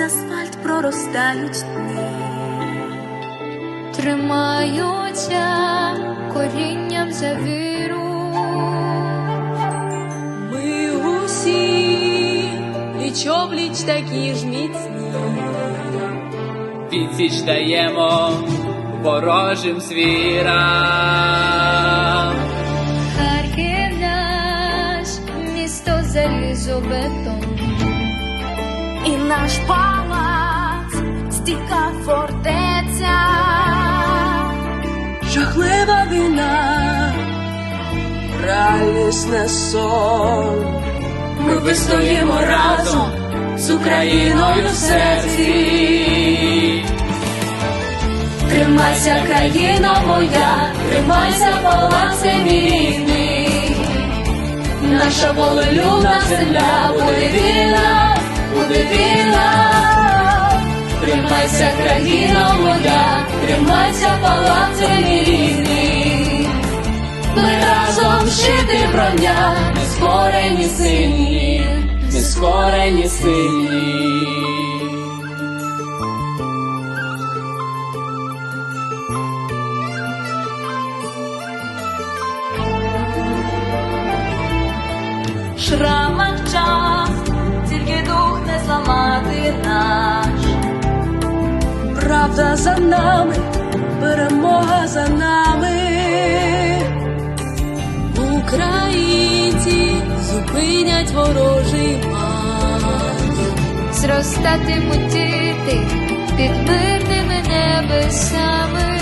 асфальт проростають дні. тримаються корінням за віру. Ми усі пліч-обліч такі ж міцні. Відсіч даємо ворожим звірам. І наш палац стійка фортеця. Жахлива війна, реальність не сон. Ми вистоїмо разом з Україною в серці. Тримайся, країно моя, тримайся, палаце мій. Наша волелюбна земля буде Тримайся, країно моя, тримайся, палаце мій рідний. Ми разом щити броня, ми скорені сильні. Нескорені сильні. шрамах Правда за нами, перемога за нами. Українці зупинять ворожий марш. Зростатимуть діти під мирними небесами.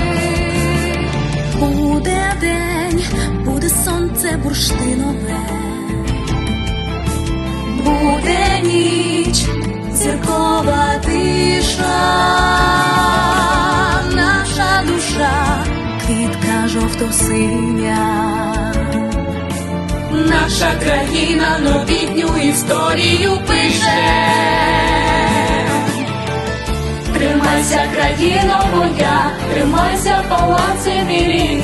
Буде день, буде сонце бурштинове. Буде ніч, зіркова жовто-синя. Наша країна новітню історію пише. Тримайся, країно моя, тримайся, палаце мій.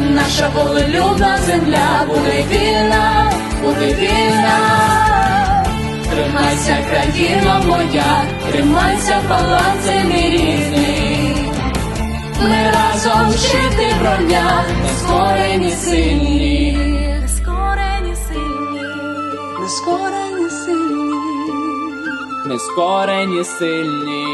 Наша волелюбна земля буде вільна, буде вільна. Тримайся, країно моя, тримайся, палаце мій. Ми разом щити броня, нескорені сильні. Нескорені сильні. Нескорені сильні. Нескорені сильні.